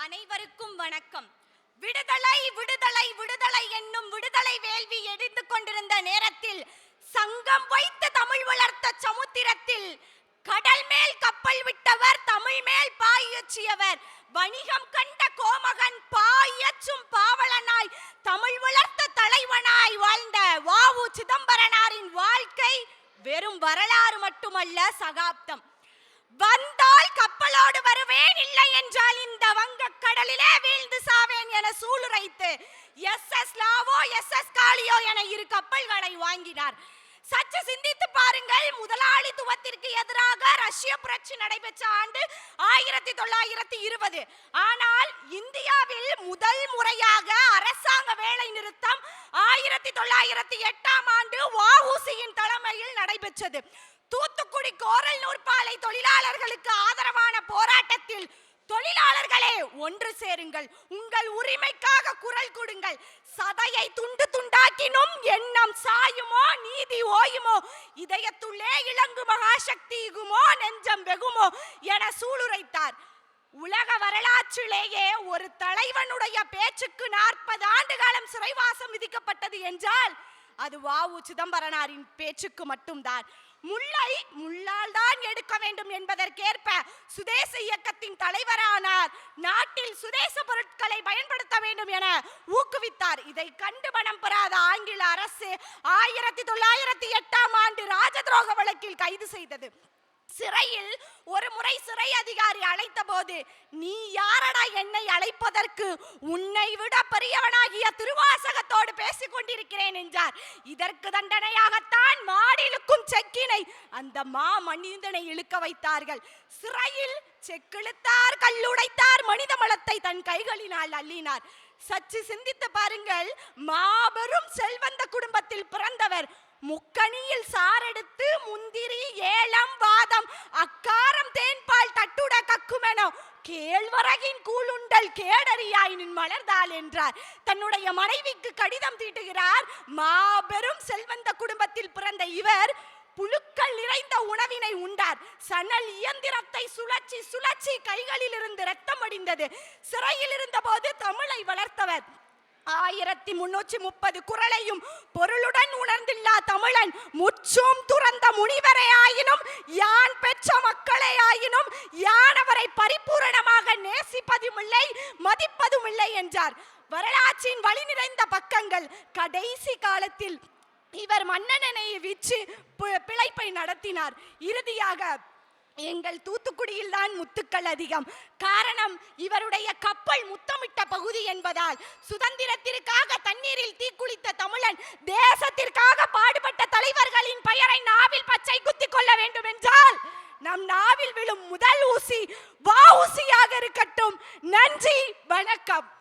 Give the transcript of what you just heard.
அனைவருக்கும் வணக்கம். விடுதலை விடுதலை விடுதலை என்னும் விடுதலை வேள்வி எரிந்து கொண்டிருந்த நேரத்தில் சங்கம் வைத்து தமிழ் வளர்த்த சமுத்திரத்தில் கடல் மேல் கப்பல் விட்டவர் தமிழ் மேல் பாயச்சியவர் வணிகம் கண்ட கோமகன் பாயச்சும் பாவலனாய் தமிழ் வளர்த்த தலைவனாய் வாழ்ந்த வாவு சிதம்பரனாரின் வாழ்க்கை வெறும் வரலாறு மட்டுமல்ல சகாப்தம். வந்தால் கப்பலோடு வருவேன் இல்லை என்றால் இந்த வங்கக் கடலிலே வீழ்ந்து சாவேன் என சூளுரைத்து S S Lawoe S S Gaelia என இரு கப்பல்களை வாங்கினார். சற்று சிந்தித்து பாருங்கள் முதலாளித்துவத்திற்கு எதிராக ரஷ்ய புரட்சி நடைபெற்ற ஆண்டு ஆயிரத்தி தொள்ளாயிரத்தி இருபது. ஆனால் இந்தியாவில் முதல் முறையாக அரசாங்க வேலை நிறுத்தம் ஆயிரத்தி தொள்ளாயிரத்தி எட்டாம் ஆண்டு வஉசியின் தலைமையில் நடைபெற்றது. தூத்துக்குடி கோரல் நூற்பாலை தொழிலாளர்களுக்கு ஆதரவான போராட்டத்தில் தொழிலாளர்களே ஒன்று சேருங்கள். உங்கள் உரிமைக்காக குரல் கொடுங்கள். சதையை துண்டு துண்டாக்கினும் எண்ணம் சாயுமோ நீதி ஓயுமோ இதயத்துள்ளே இளங்கு மகாசக்திகுமோ நெஞ்சம் வெகுமோ என சூளுரைத்தார். உலக வரலாற்றிலேயே ஒரு தலைவனுடைய பேச்சுக்கு நாற்பது ஆண்டு காலம் சிறைவாசம் விதிக்கப்பட்டது என்றால் அது வாவு சிதம்பரனாரின் பேச்சுக்கு மட்டும்தான். முல்லை முள்ளால் தான் எடுக்க வேண்டும் என்பதற்கேற்ப சுதேச இயக்கத்தின் தலைவரானார். நாட்டில் சுதேச பொருட்களை பயன்படுத்த வேண்டும் என ஊக்குவித்தார். இதை கண்டு மனம் பெறாத ஆங்கில அரசு ஆயிரத்தி தொள்ளாயிரத்தி எட்டாம் ஆண்டு ராஜ துரோக வழக்கில் கைது செய்தது. சிறையில் ஒரு முறை சிறை அதிகாரி அழைத்த போது நீ யாரடா என்னை அழைப்பதற்கு? உன்னை விட பெரியவனாகிய திருவாசகத்தோடு பேசிக் கொண்டிருக்கிறேன் என்றார். இதற்கு தண்டனையாகத்தான் மாடிலுக்கும் செக்கினை அந்த மா மனிதனை இழுக்க வைத்தார்கள். சிறையில் செக்கிழுத்தார் கல்லுடைத்தார் மனித மலத்தை தன் கைகளினால் அள்ளினார். சற்று சிந்தித்து பாருங்கள் மாபெரும் செல்வந்த குடும்பத்தில் பிறந்தவர் முக்கணியில் சாரெடுத்து முந்திரி ஏலம் கேழ்வரகின் கூழுண்டல் நின் மலர்ந்தாள் என்றார். தன்னுடைய மனைவிக்கு கடிதம் தீட்டுகிறார். மாபெரும் செல்வந்த குடும்பத்தில் பிறந்த இவர் புழுக்கள் நிறைந்த உணவினை உண்டார். சணல் இயந்திரத்தை சுழற்சி சுழற்சி கைகளில் இருந்து ரத்தம் அடிந்தது. சிறையில் இருந்த போது தமிழை வளர்த்தவர். ஆயிரத்தி முன்னூற்றி முப்பது குரலையும் பொருளுடன் உணர்ந்தில்லா தமிழன். முற்றும் துறந்த முனிவரையாயினும் யான் பெற்ற மக்களே ஆயினும் யான் அவரை பரிபூரணமாக நேசிப்பதும் இல்லை மதிப்பதும் இல்லை என்றார். வரலாற்றின் வழி நிறைந்த பக்கங்கள் கடைசி காலத்தில் இவர் மன்னனனை விற்று பி- பிழைப்பை நடத்தினார். இறுதியாக எங்கள் தூத்துக்குடியில் தான் முத்துக்கள் அதிகம். காரணம் இவருடைய கப்பல் முத்தமிட்ட பகுதி என்பதால். சுதந்திரத்திற்காக தண்ணீரில் தீக்குளித்த தமிழன் தேசத்திற்காக பாடுபட்ட தலைவர்களின் பெயரை நாவில் பச்சை குத்திக் கொள்ள வேண்டும் என்றால் நம் நாவில் விழும் முதல் ஊசி வா ஊசியாக இருக்கட்டும். நன்றி வணக்கம்.